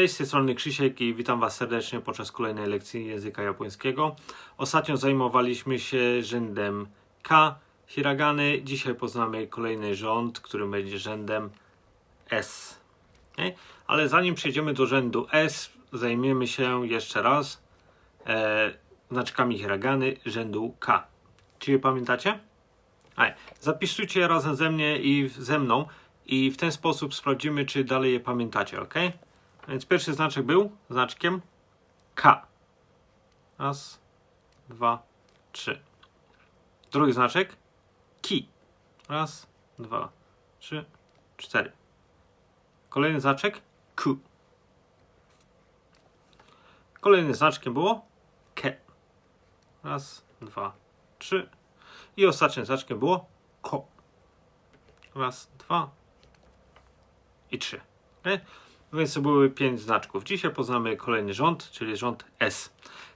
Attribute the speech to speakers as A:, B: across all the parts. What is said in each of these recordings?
A: Cześć, z tej strony Krzysiek i witam Was serdecznie podczas kolejnej lekcji języka japońskiego. Ostatnio zajmowaliśmy się rzędem K, hiragany. Dzisiaj poznamy kolejny rząd, który będzie rzędem S. Ale zanim przejdziemy do rzędu S, zajmiemy się jeszcze raz e, znaczkami hiragany rzędu K. Czy je pamiętacie? Aj, zapisujcie razem ze mnie i ze mną i w ten sposób sprawdzimy, czy dalej je pamiętacie, ok? Więc pierwszy znaczek był znaczkiem K. Raz, dwa, trzy. Drugi znaczek Ki. Raz, dwa, trzy, cztery. Kolejny znaczek Ku. Kolejnym znaczkiem było Ke. Raz, dwa, trzy. I ostatnim znaczkiem było Ko. Raz, dwa i trzy. Okay? Więc to były pięć znaczków. Dzisiaj poznamy kolejny rząd, czyli rząd S.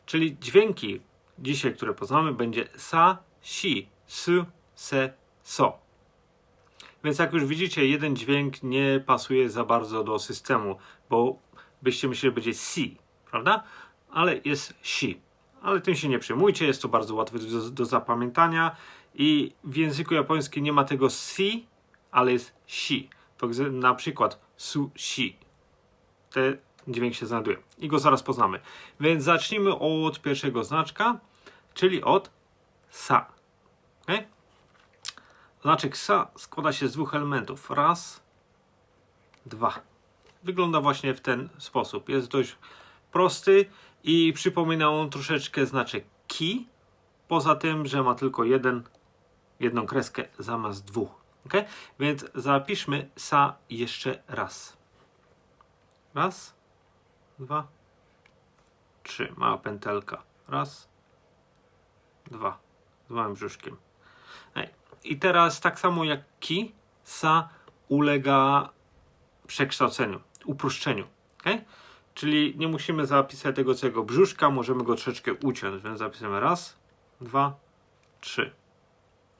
A: Czyli dźwięki dzisiaj, które poznamy, będzie sa, si, su, se, so. Więc jak już widzicie, jeden dźwięk nie pasuje za bardzo do systemu, bo byście myśleli, że będzie si, prawda? Ale jest si. Ale tym się nie przejmujcie, jest to bardzo łatwe do, do zapamiętania i w języku japońskim nie ma tego si, ale jest si. To na przykład sushi. Ten dźwięk się znajduje. I go zaraz poznamy. Więc zacznijmy od pierwszego znaczka, czyli od sa. Okay? Znaczek sa składa się z dwóch elementów. Raz, dwa. Wygląda właśnie w ten sposób. Jest dość prosty i przypomina on troszeczkę znaczek ki, poza tym, że ma tylko jeden, jedną kreskę zamiast dwóch. Ok? Więc zapiszmy sa jeszcze raz. Raz, dwa, trzy. Mała pętelka. Raz, dwa. Z małym brzuszkiem. I teraz tak samo jak ki, sa ulega przekształceniu, uproszczeniu. Czyli nie musimy zapisać tego całego brzuszka, możemy go troszeczkę uciąć. Więc zapisujemy raz, dwa, trzy.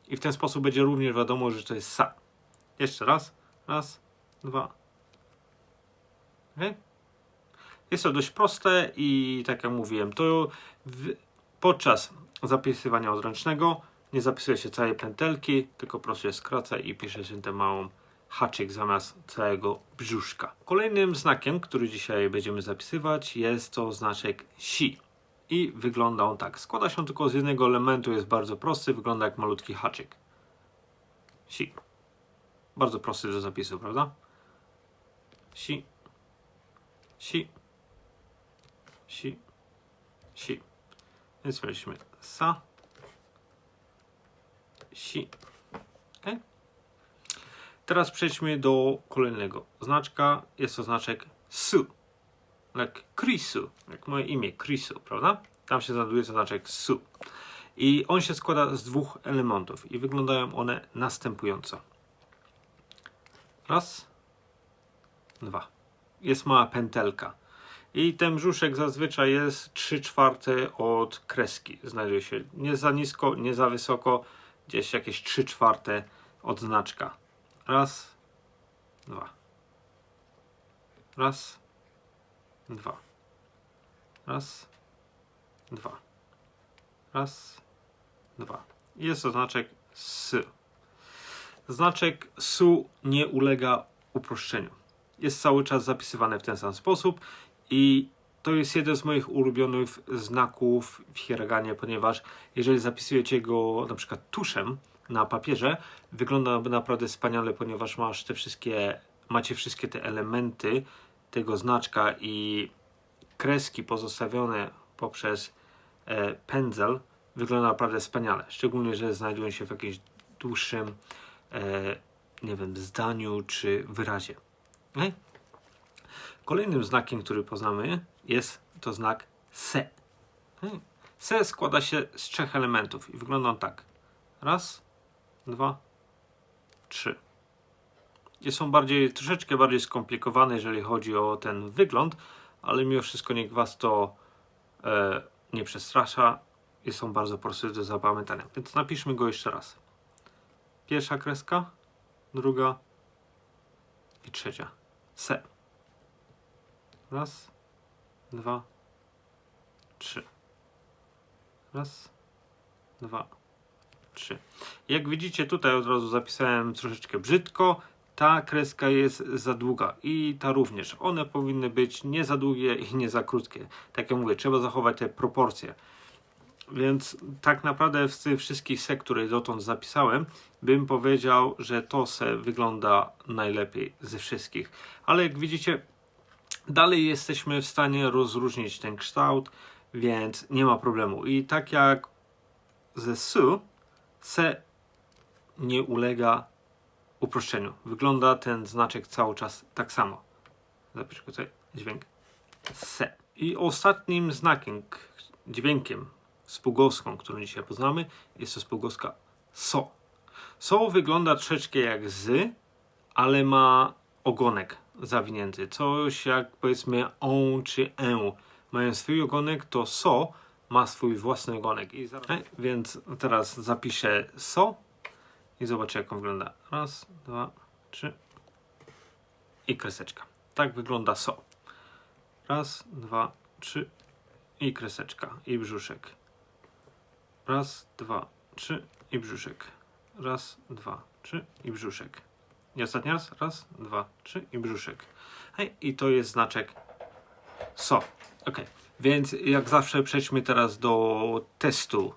A: I w ten sposób będzie również wiadomo, że to jest sa. Jeszcze raz. Raz, dwa. Okay? Jest to dość proste i tak jak mówiłem, to w, podczas zapisywania odręcznego nie zapisuje się całej pętelki, tylko po prostu się skraca i pisze się tę małą haczyk zamiast całego brzuszka. Kolejnym znakiem, który dzisiaj będziemy zapisywać jest to znaczek si i wygląda on tak. Składa się tylko z jednego elementu, jest bardzo prosty, wygląda jak malutki haczyk. Si. Bardzo prosty do zapisu, prawda? Si. Si. Si. Si. Więc mieliśmy sa. Si. Okay. Teraz przejdźmy do kolejnego znaczka. Jest to znaczek su jak Krisu, jak moje imię, Krisu, prawda? Tam się znajduje znaczek su. I on się składa z dwóch elementów i wyglądają one następująco. Raz, dwa. Jest mała pętelka. I ten brzuszek zazwyczaj jest 3 czwarte od kreski. Znajduje się nie za nisko, nie za wysoko, gdzieś jakieś 3 czwarte od znaczka. Raz, dwa. Raz, dwa. Raz, dwa. Raz, dwa. Jest to znaczek S. Znaczek SU nie ulega uproszczeniu. Jest cały czas zapisywany w ten sam sposób i to jest jeden z moich ulubionych znaków w hiraganie, ponieważ jeżeli zapisujecie go na przykład tuszem na papierze, wygląda naprawdę wspaniale, ponieważ masz te wszystkie, macie wszystkie te elementy tego znaczka i kreski pozostawione poprzez e, pędzel wygląda naprawdę wspaniale. Szczególnie, że znajdują się w jakimś dłuższym e, nie wiem, zdaniu czy wyrazie. Okay? Kolejnym znakiem, który poznamy jest to znak se. Okay? Se składa się z trzech elementów i wygląda on tak. Raz, dwa, trzy są bardziej, troszeczkę bardziej skomplikowane, jeżeli chodzi o ten wygląd, ale mimo wszystko niech Was to e, nie przestrasza i są bardzo proste do zapamiętania. Więc napiszmy go jeszcze raz. Pierwsza kreska, druga i trzecia. Se. Raz, dwa, trzy. Raz, dwa, trzy. Jak widzicie, tutaj od razu zapisałem troszeczkę brzydko. Ta kreska jest za długa i ta również. One powinny być nie za długie i nie za krótkie. Tak jak mówię, trzeba zachować te proporcje. Więc tak naprawdę z tych wszystkich sek, które dotąd zapisałem, bym powiedział, że to se wygląda najlepiej ze wszystkich. Ale jak widzicie, dalej jesteśmy w stanie rozróżnić ten kształt, więc nie ma problemu. I tak jak ze su, se nie ulega uproszczeniu. Wygląda ten znaczek cały czas tak samo. Zapiszę tutaj dźwięk se. I ostatnim znakiem, dźwiękiem, spółgłoską, którą dzisiaj poznamy, jest to spółgłoska so. So wygląda troszeczkę jak z, ale ma ogonek zawinięty. Coś jak powiedzmy on czy e. Mają swój ogonek, to so ma swój własny ogonek. I zaraz... e, Więc teraz zapiszę so i zobaczę jak on wygląda. Raz, dwa, trzy i kreseczka. Tak wygląda so. Raz, dwa, trzy i kreseczka i brzuszek. Raz, dwa, trzy i brzuszek. Raz, dwa, trzy i brzuszek. I ostatni raz. Raz, dwa, trzy i brzuszek. Hej, i to jest znaczek so. Ok, więc jak zawsze przejdźmy teraz do testu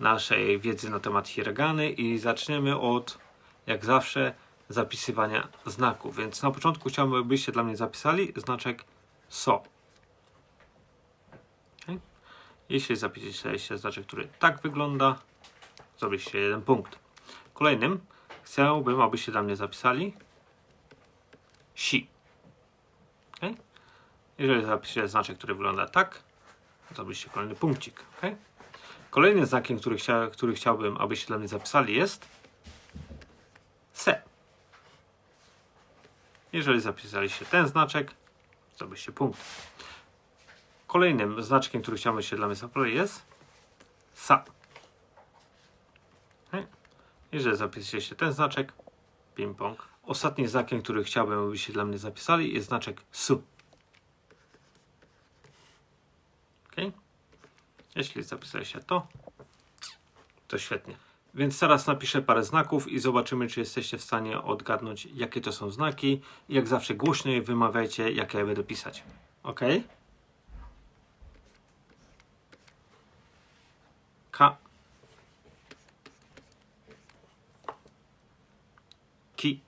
A: naszej wiedzy na temat hiragany i zaczniemy od, jak zawsze, zapisywania znaków. Więc na początku chciałbym, abyście dla mnie zapisali znaczek so. Jeśli zapisaliście znaczek, który tak wygląda, zrobiliście jeden punkt. Kolejnym chciałbym, abyście dla mnie zapisali si. Ok? Jeżeli zapiszecie znaczek, który wygląda tak, zrobiliście kolejny punkcik. ok? Kolejnym znakiem, który, chcia, który chciałbym, abyście dla mnie zapisali jest se. Jeżeli zapisaliście ten znaczek, zrobiliście punkt. Kolejnym znaczkiem, który chciałbym się dla mnie zapisali jest sa. Jeżeli zapisaliście ten znaczek, ping-pong. Ostatnim znakiem, który chciałbym, abyście dla mnie zapisali jest znaczek su. Ok? Jeśli zapisaliście to, to świetnie. Więc teraz napiszę parę znaków i zobaczymy, czy jesteście w stanie odgadnąć, jakie to są znaki. I jak zawsze głośniej wymawiajcie, jakie ja będę pisać. Ok? K. Ki.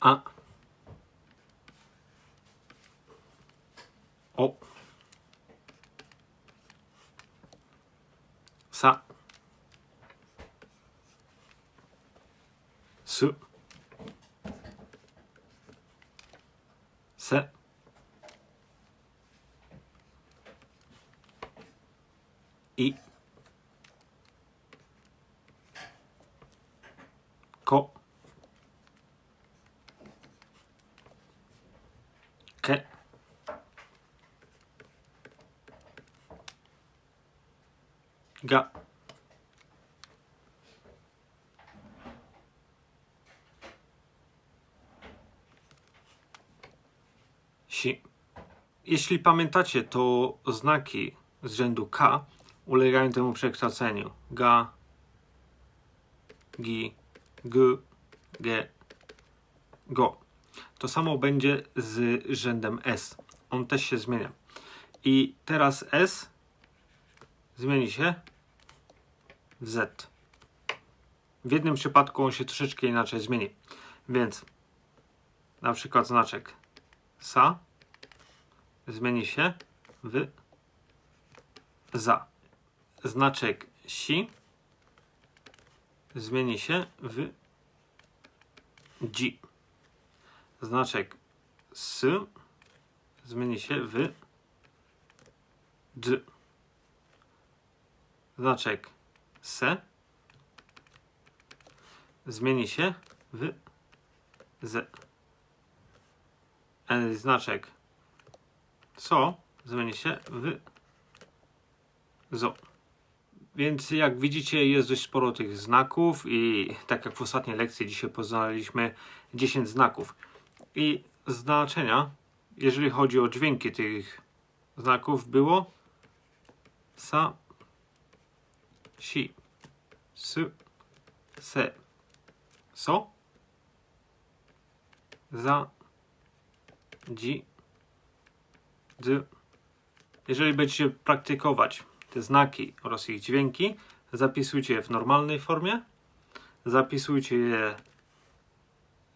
A: A. O. Sa. Su. Se. I. Ko. Ke. Ga. Si. Jeśli pamiętacie, to znaki z rzędu K ulegają temu przekształceniu. Ga, gi, g, ge, go. To samo będzie z rzędem S. On też się zmienia. I teraz S zmieni się w Z. W jednym przypadku on się troszeczkę inaczej zmieni. Więc na przykład znaczek sa zmieni się w za. Znaczek si zmieni się w dzi. Znaczek s zmieni się w d. Znaczek se zmieni się w z. Znaczek so zmieni się w zo. Więc jak widzicie jest dość sporo tych znaków i tak jak w ostatniej lekcji dzisiaj poznaliśmy 10 znaków. I znaczenia, jeżeli chodzi o dźwięki tych znaków było sa, si, s, se, so, za, dzi. Jeżeli będziecie praktykować te znaki oraz ich dźwięki, zapisujcie je w normalnej formie, zapisujcie je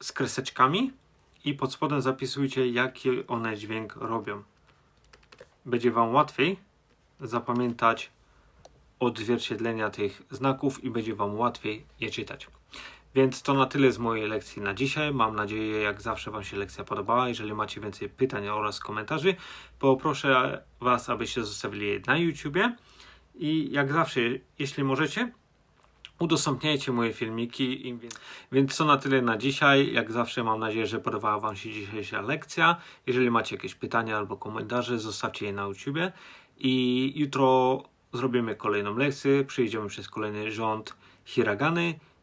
A: z kreseczkami i pod spodem zapisujcie, jaki one dźwięk robią. Będzie Wam łatwiej zapamiętać odzwierciedlenia tych znaków i będzie Wam łatwiej je czytać. Więc to na tyle z mojej lekcji na dzisiaj. Mam nadzieję, jak zawsze Wam się lekcja podobała. Jeżeli macie więcej pytań oraz komentarzy, poproszę Was, abyście zostawili je na YouTubie. I jak zawsze, jeśli możecie, udostępniajcie moje filmiki. Więc to na tyle na dzisiaj. Jak zawsze mam nadzieję, że podobała Wam się dzisiejsza lekcja. Jeżeli macie jakieś pytania albo komentarze, zostawcie je na YouTubie. I jutro zrobimy kolejną lekcję. Przejdziemy przez kolejny rząd hiragany.